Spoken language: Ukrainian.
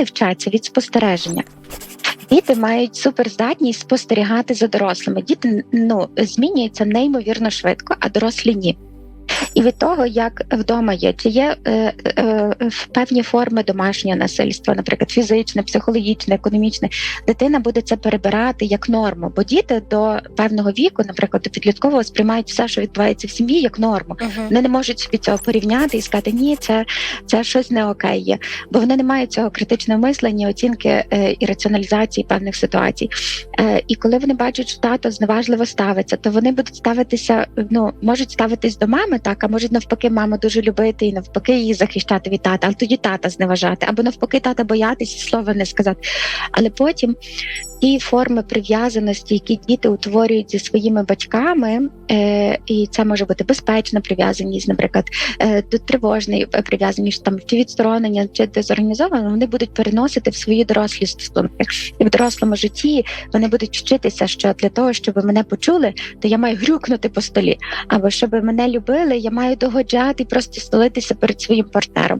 діти вчаться від спостереження. Діти мають суперздатність спостерігати за дорослими. Діти ну змінюються неймовірно швидко, а дорослі ні. І від того, як вдома є, чи є е, е, певні форми домашнього насильства, наприклад, фізичне, психологічне, економічне, дитина буде це перебирати як норму, бо діти до певного віку, наприклад, до підліткового сприймають все, що відбувається в сім'ї, як норму. Мгм. Вони не можуть собі цього порівняти і сказати, ні, це, це щось не окей є, бо вони не мають цього критичного мислення, оцінки е, і раціоналізації певних ситуацій. Е, і коли вони бачать, що тато зневажливо ставиться, то вони будуть ставитися, ну можуть ставитись до мами, так а можуть навпаки маму дуже любити і навпаки її захищати від тата, але тоді тата зневажати, або навпаки, тата боятись і слова не сказати. Але потім ті форми прив'язаності, які діти утворюють зі своїми батьками, е, і це може бути безпечна прив'язаність, наприклад, е, до тривожної прив'язаність там чи відсторонення, чи дезорганізовано, вони будуть переносити в свої дорослі стосунки. І в дорослому житті вони будуть вчитися, що для того, щоб мене почули, то я маю грюкнути по столі, або щоб мене любили, я маю догоджати і просто столитися перед своїм партнером.